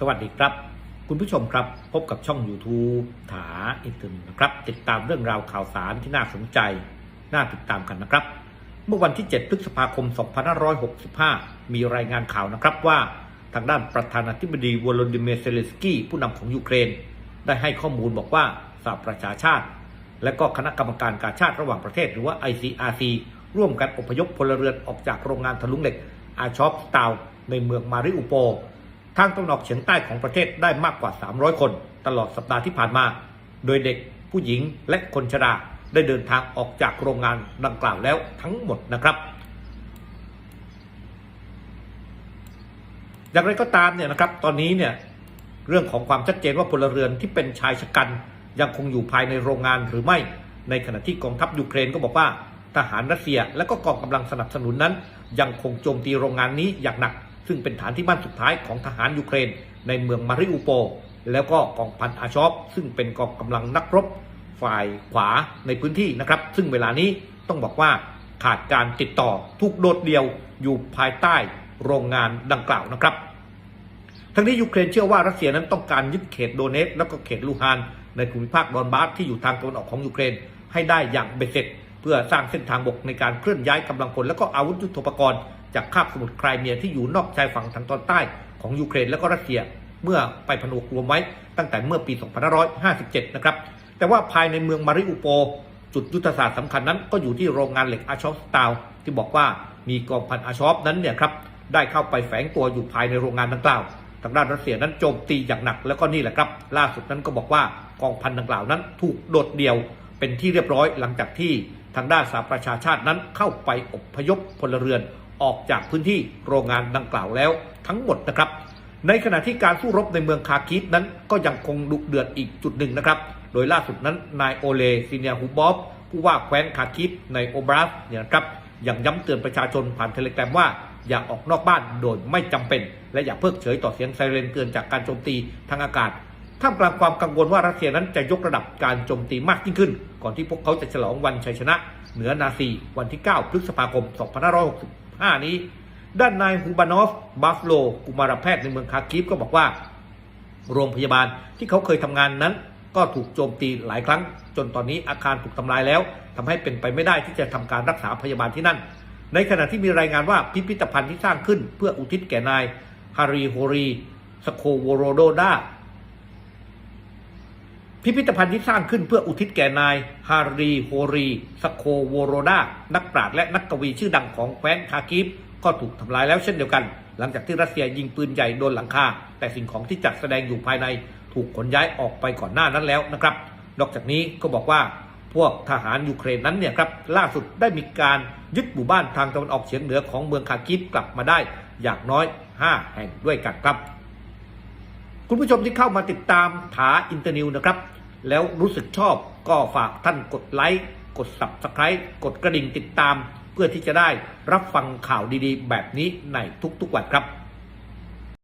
สวัสดีครับ คุณผู้ชมครับพบกับช่อง YouTube ถาอินเทอร์นะครับ ติดตามเรื่องราวข่าวสารที่น่าสนใจ น่าติดตามกันนะครับ เมื่อวันที่ 7 พฤษภาคม 2565 มีรายงานข่าวนะครับว่าทางด้านประธานาธิบดีวโลดิเมียร์เซเลสกี้ผู้นำของยูเครน ได้ให้ข้อมูลบอกว่าสหประชาชาติ และก็คณะกรรมการการชาติระหว่างประเทศหรือว่า ICRC ร่วมกันอพยพพลเรือนออกจากโรงงานทะลุงเหล็กอาชอฟสตาวในเมืองมาริอุโป ทางตะวันออกเฉียงใต้ของประเทศได้มากกว่า 300 คน ตลอดสัปดาห์ที่ผ่านมา โดยเด็กผู้หญิงและคนชราได้เดินทางออกจากโรงงานดังกล่าวแล้วทั้งหมดนะครับอย่างไรก็ตามเนี่ยนะครับ ตอนนี้เนี่ยเรื่องของความชัดเจนว่าพลเรือนที่เป็นชายชะกันยังคงอยู่ภายในโรงงานหรือไม่ ในขณะที่กองทัพยูเครนก็บอกว่าทหารรัสเซีย และก็กองกำลังสนับสนุนนั้น ยังคงโจมตีโรงงานนี้อย่างหนัก ซึ่งเป็นฐานที่มั่นสุดท้ายของทหารยูเครน ในเมืองมาริอุโป แล้วก็กองพันอาชอฟซึ่งเป็นกองกำลังนักรบฝ่ายขวาในพื้นที่นะครับ ซึ่งเวลานี้ต้องบอกว่าขาดการติดต่อทุกโดดเดียวอยู่ภายใต้โรงงานดังกล่าวนะครับ ทั้งนี้ยูเครนเชื่อว่ารัสเซียนั้นต้องการยึดเขตโดเนตและก็เขตลูฮานในภูมิภาคดอนบาสที่อยู่ทางตะวันออกของยูเครน ให้ได้อย่างเบ็ดเสร็จ เพื่อสร้างเส้นทางบกในการเคลื่อนย้ายกำลังพลและก็อาวุธยุทโธปกรณ์ จากคาบสมุทรไครเมียที่อยู่นอกชายฝั่งทางตอนใต้ของยูเครนและก็รัสเซีย เมื่อไปผนวกรวมไว้ตั้งแต่เมื่อปี 2557 นะครับ แต่ว่าภายในเมืองมาริอุโป จุดยุทธศาสตร์สำคัญนั้นก็อยู่ที่โรงงานเหล็กอาชอฟสตาวที่บอกว่ามีกองพันอาชอฟนั้นเนี่ยครับได้เข้าไปแฝงตัวอยู่ภายในโรงงานดังกล่าวทางด้านรัสเซียนั้นโจมตีอย่างหนักแล้วก็นี่แหละครับ ล่าสุดนั้นก็บอกว่ากองพันดังกล่าวนั้นถูกโดดเดี่ยวเป็นที่เรียบร้อยหลังจากที่ทางด้านสหประชาชาตินั้นเข้าไปอพยพพลเรือน ออกจากพื้นที่โรงงานดังกล่าวแล้วทั้งหมดนะครับ ในขณะที่การสู้รบในเมืองคาคิฟนั้นก็ยังคงดุเดือดอีกจุดหนึ่งนะครับ โดยล่าสุดนั้นนายโอเลซิเนียฮูบอฟผู้ว่าแคว้นคาคิฟในโอบราสเนี่ยครับยังย้ำเตือนประชาชนผ่านเทเลกรมว่าอย่าออกนอกบ้านโดยไม่จำเป็น และอย่าเพิกเฉยต่อเสียงไซเรนเตือนจากการโจมตีทางอากาศท่ามกลางความกังวลว่ารัสเซียนั้นจะยกระดับการโจมตีมากยิ่งขึ้น ก่อนที่พวกเขาจะฉลองวันชัยชนะ เหนือนาซีวันที่ 9 พฤษภาคม 25 นี้ ด้านนายฮูบานอฟบาฟโลกุมารแพทย์ในเมืองคาคิฟก็บอกว่า โรงพยาบาลที่เขาเคยทำงานนั้น ก็ถูกโจมตีหลายครั้ง จนตอนนี้อาคารถูกทำลายแล้วทำให้เป็นไปไม่ได้ที่จะทำการรักษาพยาบาลที่นั่น ในขณะที่มีรายงานว่าพิพิธภัณฑ์ที่สร้างขึ้น เพื่ออุทิศแก่นายฮารีโฮรีสโคโวโรโดดา พิพิธภัณฑ์ที่สร้างขึ้นเพื่ออุทิศแก่นาย ฮารีโฮรีสโคโวโรดา นักปราชญ์และนักกวีชื่อดังของแคว้นคาคิฟ ก็ถูกทำลายแล้วเช่นเดียวกัน หลังจากที่รัสเซียยิงปืนใหญ่โดนหลังคา แต่สิ่งของที่จัดแสดงอยู่ภายในถูกขนย้ายออกไปก่อนหน้านั้นแล้วนะครับ นอกจากนี้ก็บอกว่าพวกทหารยูเครนนั้นเนี่ยครับล่าสุดได้มีการยึดหมู่บ้านทางตะวันออกเฉียงเหนือของเมืองคาคิฟกลับมาได้อย่างน้อย 5 แห่งด้วยกันครับ คุณผู้ชมที่เข้ามาติดตามถาอินเตอร์นิวนะครับ แล้วรู้สึกชอบก็ฝากท่านกดไลค์กด Subscribe กดกระดิ่งติดตาม เพื่อที่จะได้รับฟังข่าวดีๆ แบบนี้ในทุกๆวันครับ